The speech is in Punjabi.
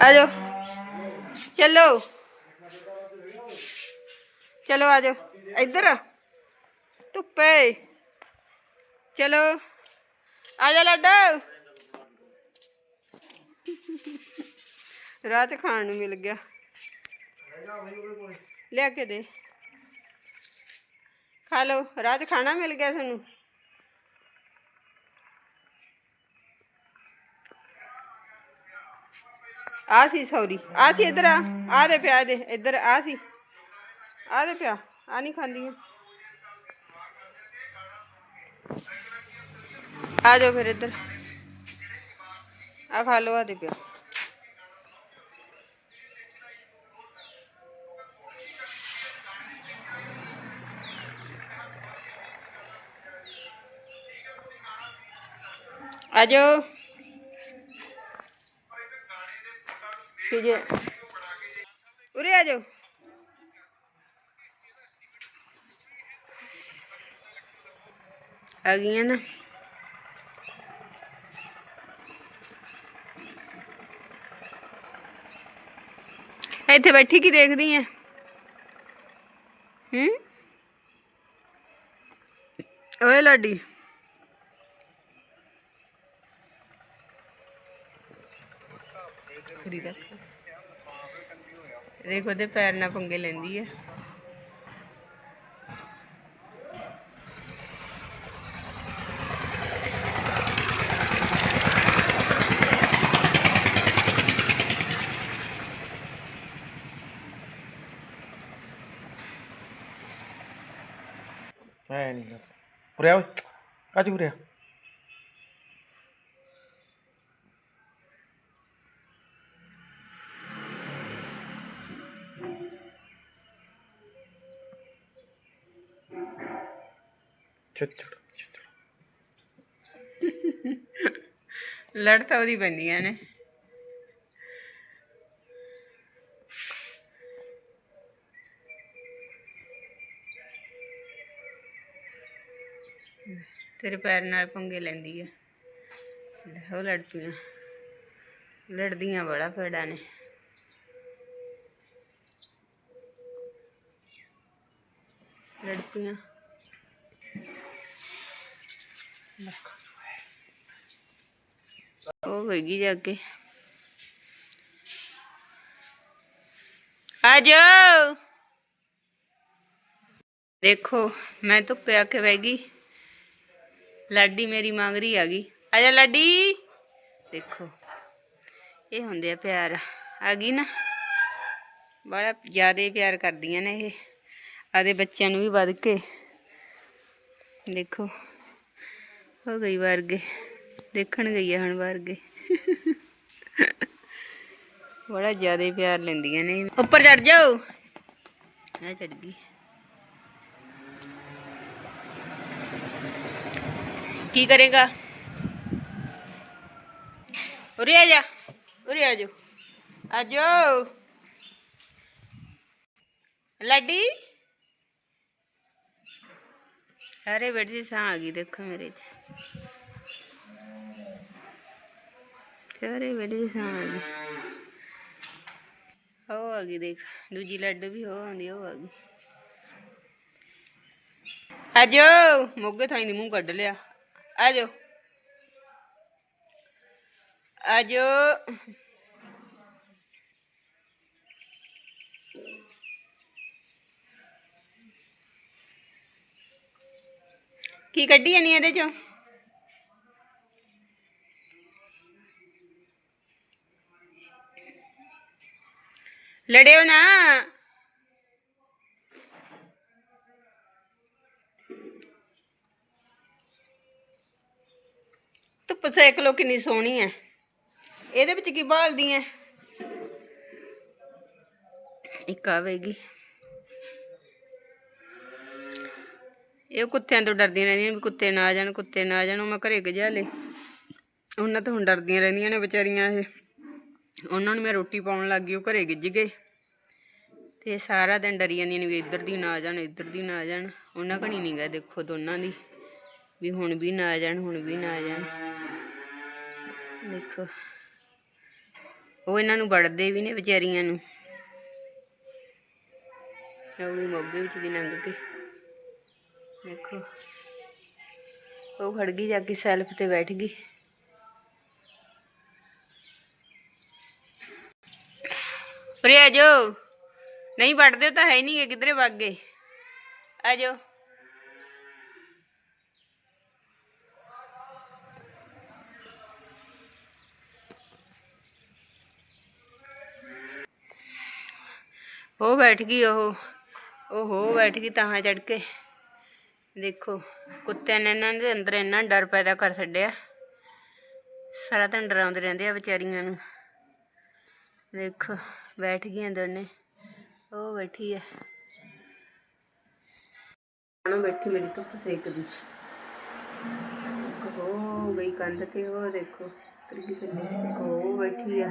ਆ ਜਾਓ ਚਲੋ। ਚਲੋ ਆ ਜਾਓ ਇੱਧਰ। ਧੁੱਪੇ। ਚਲੋ। ਆ ਜਾ ਲੱਡੂ। ਰਾਤ ਖਾਣ ਨੂੰ ਮਿਲ ਗਿਆ। ਲਿਆ ਕੇ ਦੇ। ਖਾ ਲਓ। ਰਾਤ ਖਾਣਾ ਮਿਲ ਗਿਆ ਤੁਹਾਨੂੰ ਆ ਸੀ ਸੌਰੀ ਆ ਸੀ ਇੱਧਰ ਆ ਆ ਦੇ ਪਿਆ ਦੇ ਇੱਧਰ ਆ ਸੀ ਆ ਦੇ ਪਿਆ ਆ ਨਹੀਂ ਖਾਂਦੀਆਂ ਆ ਜਾਓ ਫਿਰ ਇੱਧਰ ਆ ਖਾ ਲਓ ਆ ਦੇ ਪਿਆ ਆ ਉਰੇ ਆ ਜਾਓ। ਆ ਗਈਆਂ ਨਾ। ਇੱਥੇ ਬੈਠੀ ਕੀ ਦੇਖਦੀ ਐ? ਹੂੰ? ਓਏ ਲਾਡੀ। ਖੜੀ ਰੱਖ ਦੇਖ, ਉਹਦੇ ਪੈਰ ਨਾਲ ਪੰਗੇ ਲੈਂਦੀ ਐ ਐ ਨਹੀਂ ਉਰਿਆ ਓਏ। ਕਾਜ ਉਰਿਆ ਚੱਚੜ ਚੱਚੜ ਲੜ ਤਾਂ ਉਹਦੀ ਪੈਂਦੀਆਂ ਨੇ। ਤੇਰੇ ਪੈਰ ਨਾਲ ਪੰਗੇ ਲੈਂਦੀ ਆ। ਉਹ ਲੜ ਲੜਦੀਆਂ ਬੜਾ ਫੇੜਾ ਨੇ। ਲੜ ਉਹ ਹੋਏਗੀ ਜਾ ਕੇ। ਆ ਜਾਓ। ਦੇਖੋ, ਮੈਂ ਧੁੱਪੇ ਆ ਕੇ ਬਹਿ ਗਈ। ਲਾਡੀ ਮੇਰੀ ਮੰਗਰੀ ਆ ਗਈ। ਆ ਜਾ ਲਾਡੀ। ਦੇਖੋ, ਇਹ ਹੁੰਦੇ ਆ ਪਿਆਰ। ਆ ਗਈ ਨਾ। ਬੜਾ ਜ਼ਿਆਦਾ ਪਿਆਰ ਕਰਦੀਆਂ ਨੇ ਇਹ। ਆਦੇ ਬੱਚਿਆਂ ਨੂੰ ਵੀ ਵੱਧ ਕੇ। ਦੇਖੋ। ਹੋ ਗਈ ਵਰਗੇ। ਦੇਖਣ ਗਈ ਆ ਹੁਣ ਵਰਗੇ। ਬੜਾ ਜ਼ਿਆਦਾ ਪਿਆਰ ਲੈਂਦੀਆਂ ਨੇ। ਉੱਪਰ ਚੜ ਜਾਓ। ਆ ਚੜ ਗਈ। ਕੀ ਕਰੇਗਾ? ਉਰੇ ਆ ਜਾ। ਉਰੇ ਆ ਜਾ ਆ ਜਾਓ। ਲੱਡੀ? ਅਰੇ ਬੈਠੀ ਸਾਂ ਆ ਗਈ, ਦੇਖੋ ਮੇਰੇ ਤੇ ਸਾਰੇ ਬੈਠੀ ਸਾਂ ਹੋ ਆ ਗਈ ਦੇਖ, ਦੂਜੀ ਲੱਡੂ ਵੀ ਹੋ ਆਉਂਦੀ ਹੋ ਆ ਗਈ। ਆ ਮੋਗੇ ਥਾਈ ਨੀ ਮੂੰਹ ਕੱਢ ਲਿਆ। ਆ ਜਾਓ। ਆ ਕੀ ਕੱਢੀ ਜਾਨੀ ਇਹਦੇ ਚੋਂ? ਲੜਿਓ ਨਾ। ਧੁੱਪ ਸੇਕ ਲੋ ਕਿੰਨੀ ਸੋਹਣੀ ਹੈ ਇਹਦੇ ਵਿੱਚ ਕੀ ਭਾਲਦੀ ਹੈ ਇੱਕ ਆਵੇਗੀ ਇਹ ਕੁੱਤਿਆਂ ਤੋਂ ਡਰਦੀਆਂ ਰਹਿੰਦੀਆਂ ਵੀ ਕੁੱਤੇ ਨਾ ਆ ਜਾਣ, ਕੁੱਤੇ ਨਾ ਆ ਜਾਣ, ਉਹ ਮੈਂ ਘਰੇ ਗਜਾ ਲੇ। ਉਹਨਾਂ ਤੋਂ ਹੁਣ ਡਰਦੀਆਂ ਰਹਿੰਦੀਆਂ ਨੇ ਵਿਚਾਰੀਆਂ ਇਹ। ਉਹਨਾਂ ਨੂੰ ਮੈਂ ਰੋਟੀ ਪਾਉਣ ਲੱਗ ਗਈ, ਉਹ ਘਰੇ ਗਿੱਜ ਗਏ। ਤੇ ਸਾਰਾ ਦਿਨ ਡਰੀ ਜਾਂਦੀਆਂ ਨੇ ਵੀ ਇੱਧਰ ਦੀ ਨਾ ਆ ਜਾਣ, ਇੱਧਰ ਦੀ ਨਾ ਆ ਜਾਣ। ਉਹਨਾਂ ਕਣੀ ਨਹੀਂ ਗਾ ਦੇਖੋ ਦੋਨਾਂ ਦੀ। ਵੀ ਹੁਣ ਵੀ ਨਾ ਆ ਜਾਣ, ਹੁਣ ਵੀ ਨਾ ਆ ਜਾਣ। ਦੇਖੋ। ਉਹ ਇਹਨਾਂ ਨੂੰ ਵੜਦੇ ਵੀ ਨੇ ਵਿਚਾਰੀਆਂ ਨੂੰ। ਔਲੀ ਮੋਗੇ ਵਿੱਚ ਵੀ ਲੰਘ ਕੇ। ਦੇਖੋ। ਉਹ ਖੜ ਗਈ ਜਾ ਕੇ ਸੈਲਫ ਤੇ ਬੈਠ ਗਈ। ਉਰੇ ਆ ਜਾਓ ਨਹੀਂ ਵੱਢਦੇ ਤਾਂ ਹੈ ਨਹੀਂ ਕਿਧਰੇ ਵਗ ਗਏ? ਆ ਜਾਓ। ਉਹ ਬੈਠ ਗਈ ਉਹ। ਉਹ ਹੋ ਬੈਠ ਗਈ ਤਾਂ ਚੜ ਕੇ। ਦੇਖੋ, ਕੁੱਤਿਆਂ ਨੇ ਇਹਨਾਂ ਦੇ ਅੰਦਰ ਇੰਨਾ ਡਰ ਪੈਦਾ ਕਰ ਛੱਡਿਆ। ਸਾਰਾ ਦਿਨ ਡਰਾਉਂਦੇ ਰਹਿੰਦੇ ਆ ਵਿਚਾਰੀਆਂ ਨੂੰ। ਦੇਖੋ, ਬੈਠ ਗਈਆਂ ਦੋਨੇ। ਉਹ ਬੈਠੀ ਆ ਨਾ ਬੈਠੀ ਮੇਰੀ ਧੁੱਪ ਸੇਕਦੀ। ਹੋ ਗਈ ਕੰਧ ਤੇ, ਉਹ ਦੇਖੋ। ਤਰੀ ਥੱਲੇ ਇੱਕ ਬੈਠੀ ਆ